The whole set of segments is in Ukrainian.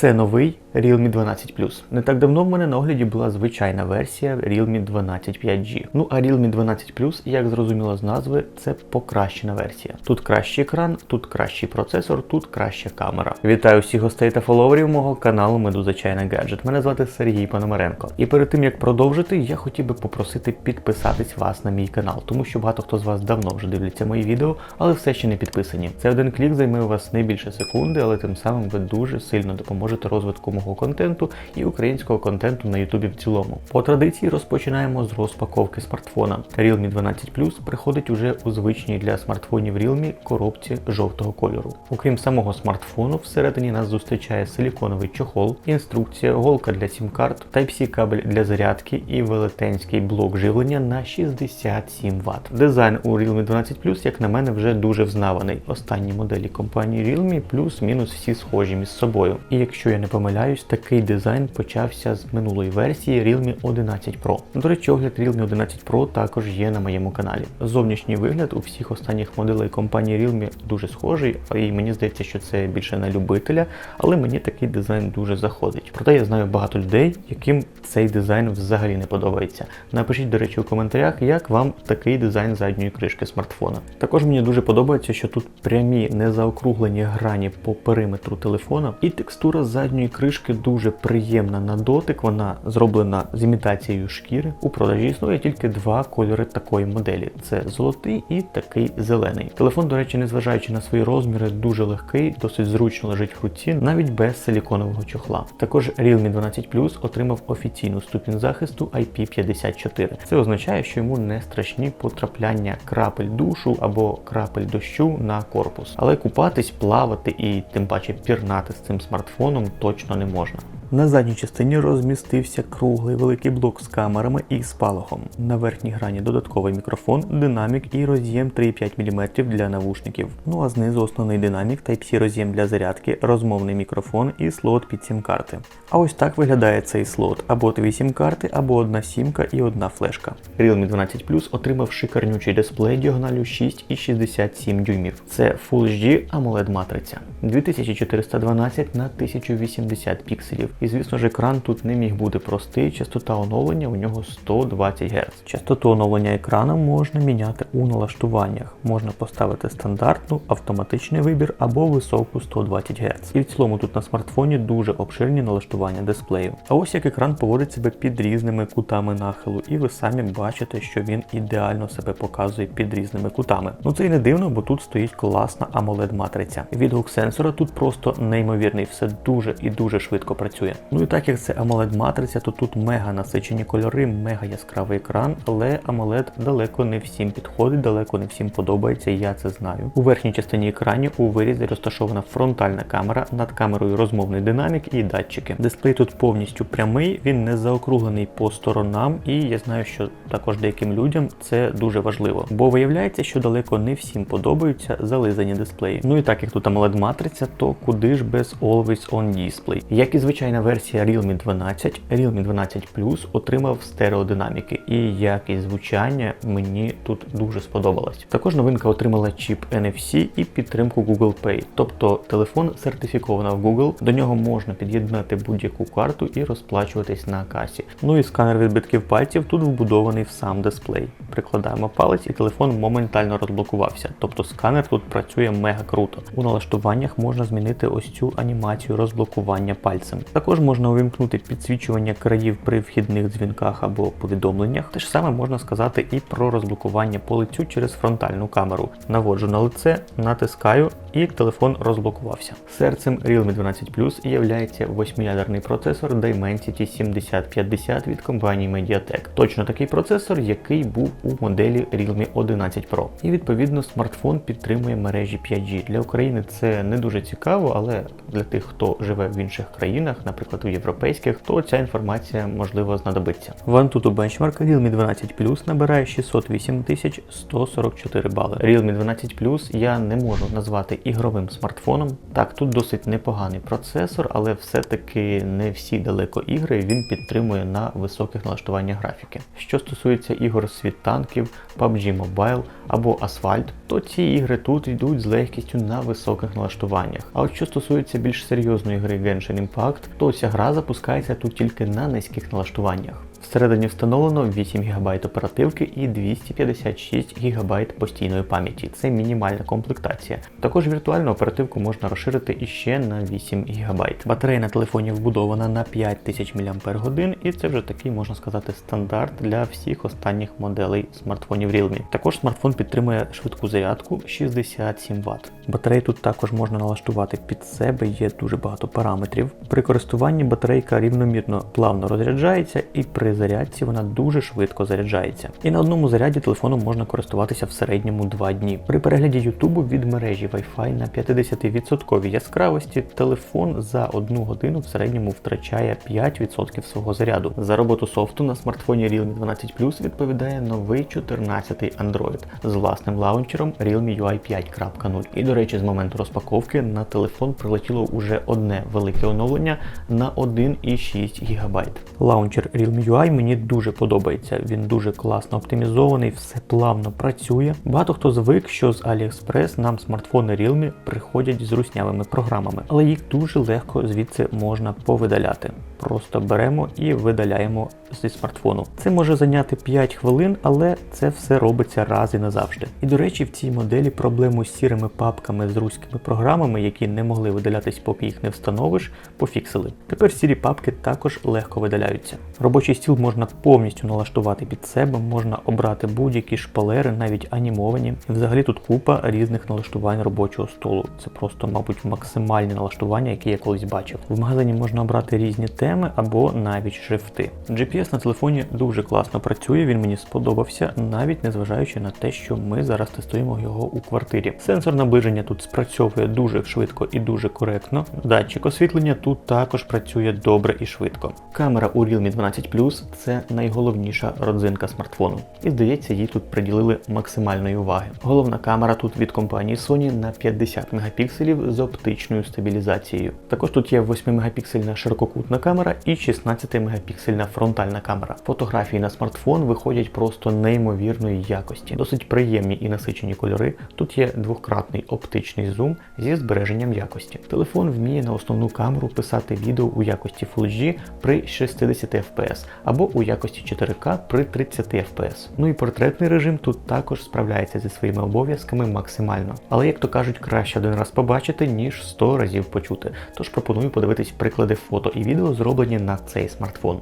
Це новий Realme 12 Plus. Не так давно в мене на огляді була звичайна версія Realme 12 5G. Ну а Realme 12 Plus, як зрозуміло з назви, це покращена версія. Тут кращий екран, тут кращий процесор, тут краща камера. Вітаю всіх гостей та фоловерів мого каналу Медуза Чайна Гаджет. Мене звати Сергій Пономаренко. І перед тим як продовжити, я хотів би попросити підписатись вас на мій канал, тому що багато хто з вас давно вже дивляться мої відео, але все ще не підписані. Це один клік займе у вас не більше секунди, але тим самим ви дуже сильно допоможете розвитку мого контенту і українського контенту на Ютубі в цілому. По традиції розпочинаємо з розпаковки смартфона. Realme 12 Plus приходить уже у звичній для смартфонів Realme коробці жовтого кольору. Окрім самого смартфону, всередині нас зустрічає силіконовий чохол, інструкція, голка для сім-карт, Type-C кабель для зарядки і велетенський блок живлення на 67 Вт. Дизайн у Realme 12 Plus, як на мене, вже дуже взнаваний. Останні моделі компанії Realme плюс-мінус всі схожі між собою. І якщо я не помиляюсь, такий дизайн почався з минулої версії Realme 11 Pro. До речі, огляд Realme 11 Pro також є на моєму каналі. Зовнішній вигляд у всіх останніх моделей компанії Realme дуже схожий, і мені здається, що це більше на любителя, але мені такий дизайн дуже заходить. Проте я знаю багато людей, яким цей дизайн взагалі не подобається. Напишіть, до речі, у коментарях, як вам такий дизайн задньої кришки смартфона. Також мені дуже подобається, що тут прямі незаокруглені грані по периметру телефона, і текстура задньої кришки дуже приємна на дотик. Вона зроблена з імітацією шкіри. У продажі існує тільки два кольори такої моделі: це золотий і такий зелений. Телефон, до речі, незважаючи на свої розміри, дуже легкий, досить зручно лежить в руці, навіть без силіконового чохла. Також Realme 12 Plus отримав офіційну ступінь захисту IP54. Це означає, що йому не страшні потрапляння крапель душу або крапель дощу на корпус. Але купатись, плавати і тим паче пірнати з цим смартфоном точно не можна. На задній частині розмістився круглий великий блок з камерами і спалахом. На верхній грані додатковий мікрофон, динамік і роз'єм 3,5 мм для навушників. Ну а знизу основний динамік Type-C роз'єм для зарядки, розмовний мікрофон і слот під сім-карти. А ось так виглядає цей слот: або дві сім-карти, або одна сімка і одна флешка. Realme 12 Plus отримав шикарнючий дисплей діагоналю 6,67 дюймів. Це Full HD AMOLED матриця 2412 на 1080 пікселів. І звісно ж, екран тут не міг бути простий. Частота оновлення у нього 120 Гц. Частоту оновлення екрану можна міняти у налаштуваннях. Можна поставити стандартну, автоматичний вибір або високу 120 Гц. І в цілому тут на смартфоні дуже обширні налаштування дисплею. А ось як екран поводить себе під різними кутами нахилу, і ви самі бачите, що він ідеально себе показує під різними кутами. Ну це і не дивно, бо тут стоїть класна AMOLED матриця. Відгук сенсора тут просто неймовірний, все дуже і дуже швидко працює. Ну і так як це AMOLED матриця, то тут мега насичені кольори, мега яскравий екран, але AMOLED далеко не всім підходить, далеко не всім подобається, я це знаю. У верхній частині екрані у вирізі розташована фронтальна камера, над камерою розмовний динамік і датчики. Дисплей тут повністю прямий, він не заокруглений по сторонам, і я знаю, що також деяким людям це дуже важливо, бо виявляється, що далеко не всім подобаються зализані дисплеї. Ну і так як тут AMOLED матриця, то куди ж без Always On Display. Як і звичайна версія Realme 12, Realme 12 Plus отримав стереодинаміки, і якість звучання мені тут дуже сподобалась. Також новинка отримала чіп NFC і підтримку Google Pay, тобто телефон сертифіковано в Google, до нього можна під'єднати будь-яку карту і розплачуватись на касі. Ну і сканер відбитків пальців тут вбудований в сам дисплей. Прикладаємо палець і телефон моментально розблокувався. Тобто сканер тут працює мега круто. У налаштуваннях можна змінити ось цю анімацію розблокування пальцем. Також можна увімкнути підсвічування країв при вхідних дзвінках або повідомленнях. Те ж саме можна сказати і про розблокування по лицю через фронтальну камеру. Наводжу на лице, натискаю і телефон розблокувався. Серцем Realme 12 Plus є восьмиядерний процесор Dimensity 7050 від компанії Mediatek. Точно такий процесор, який був у моделі Realme 11 Pro. І відповідно смартфон підтримує мережі 5G. Для України це не дуже цікаво, але для тих, хто живе в інших країнах, наприклад, у європейських, то ця інформація можливо знадобиться. В Antutu Benchmark Realme 12 Plus набирає 608 144 бали. Realme 12 Plus я не можу назвати ігровим смартфоном. Так, тут досить непоганий процесор, але все-таки не всі далеко ігри він підтримує на високих налаштуваннях графіки. Що стосується ігор світ танків, PUBG Mobile або Asphalt, то ці ігри тут йдуть з легкістю на високих налаштуваннях. А от що стосується більш серйозної гри Genshin Impact, то ця гра запускається тут тільки на низьких налаштуваннях. Всередині встановлено 8 ГБ оперативки і 256 ГБ постійної пам'яті. Це мінімальна комплектація. Також віртуальну оперативку можна розширити іще на 8 ГБ. Батарея на телефоні вбудована на 5000 мАч, і це вже такий, можна сказати, стандарт для всіх останніх моделей смартфонів Realme. Також смартфон підтримує швидку зарядку 67 Вт. Батарею тут також можна налаштувати під себе, є дуже багато параметрів. При користуванні батарейка рівномірно плавно розряджається і при зарядці вона дуже швидко заряджається. І на одному заряді телефоном можна користуватися в середньому 2 дні. При перегляді Ютубу від мережі Wi-Fi на 50% яскравості телефон за одну годину в середньому втрачає 5% свого заряду. За роботу софту на смартфоні Realme 12 Plus відповідає новий 14-й Android з власним лаунчером Realme UI 5.0. І до речі, з моменту розпаковки на телефон прилетіло уже одне велике оновлення на 1,6 ГБ. Лаунчер Realme UI мені дуже подобається. Він дуже класно оптимізований, все плавно працює. Багато хто звик, що з AliExpress нам смартфони Realme приходять з руснявими програмами, але їх дуже легко звідси можна повидаляти. Просто беремо і видаляємо зі смартфону. Це може зайняти 5 хвилин, але це все робиться раз і назавжди. І до речі, в цій моделі проблему з сірими папками з руськими програмами, які не могли видалятись, поки їх не встановиш, пофіксили. Тепер сірі папки також легко видаляються. Робочий стіл можна повністю налаштувати під себе, можна обрати будь-які шпалери, навіть анімовані. Взагалі тут купа різних налаштувань робочого столу. Це просто, мабуть, максимальні налаштування, які я колись бачив. В магазині можна обрати різні теми або навіть шрифти. GPS на телефоні дуже класно працює, він мені сподобався, навіть незважаючи на те, що ми зараз тестуємо його у квартирі. Сенсор наближення тут спрацьовує дуже швидко і дуже коректно. Датчик освітлення тут також працює добре і швидко. Камера у Realme 12 Plus це найголовніша родзинка смартфону. І здається, їй тут приділили максимальної уваги. Головна камера тут від компанії Sony на 50 мегапікселів з оптичною стабілізацією. Також тут є 8 мегапіксельна ширококутна камера і 16 мегапіксельна фронтальна камера. Фотографії на смартфон виходять просто неймовірної якості. Досить приємні і насичені кольори. Тут є двократний оптичний зум зі збереженням якості. Телефон вміє на основну камеру писати відео у якості Full HD при 60 FPS або у якості 4К при 30 FPS. Ну і портретний режим тут також справляється зі своїми обов'язками максимально. Але як то кажуть, краще один раз побачити, ніж 100 разів почути. Тож пропоную подивитись приклади фото і відео, зроблені на цей смартфон.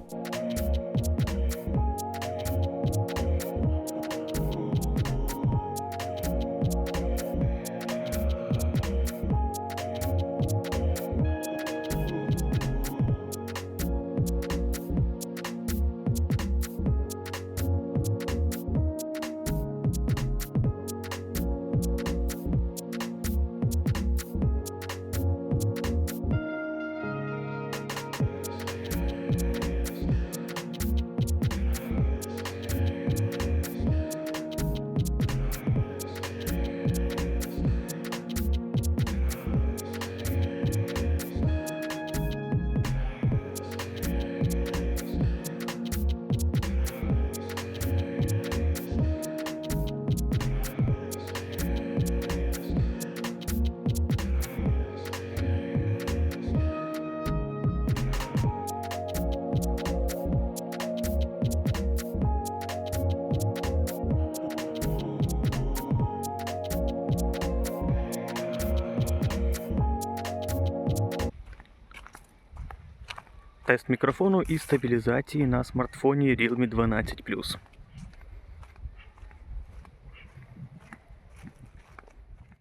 Тест мікрофону і стабілізації на смартфоні Realme 12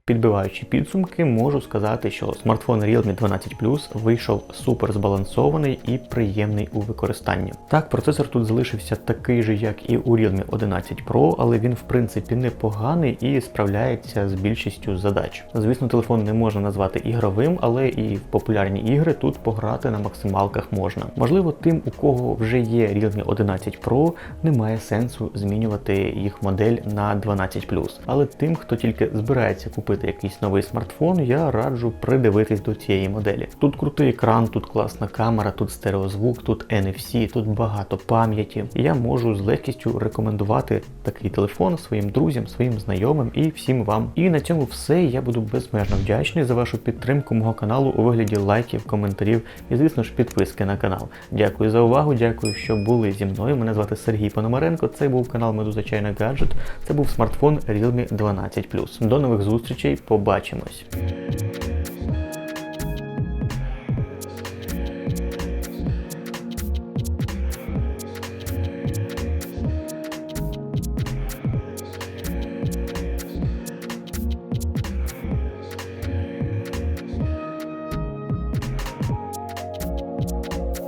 Підбиваючи підсумки, можу сказати, що смартфон Realme 12 Plus вийшов супер збалансований і приємний у використанні. Так, процесор тут залишився такий же, як і у Realme 11 Pro, але він в принципі непоганий і справляється з більшістю задач. Звісно, телефон не можна назвати ігровим, але і в популярні ігри тут пограти на максималках можна. Можливо, тим, у кого вже є Realme 11 Pro, немає сенсу змінювати їх модель на 12 але тим, хто тільки збирається купити купити якийсь новий смартфон, я раджу придивитись до цієї моделі. Тут крутий екран, тут класна камера, тут стереозвук, тут NFC, тут багато пам'яті. Я можу з легкістю рекомендувати такий телефон своїм друзям, своїм знайомим і всім вам. І на цьому все. Я буду безмежно вдячний за вашу підтримку мого каналу у вигляді лайків, коментарів і, звісно ж, підписки на канал. Дякую за увагу, дякую, що були зі мною. Мене звати Сергій Пономаренко. Це був канал Медуза Чайна Гаджет. Це був смартфон Realme 12 До нових зустрічей, побачимось.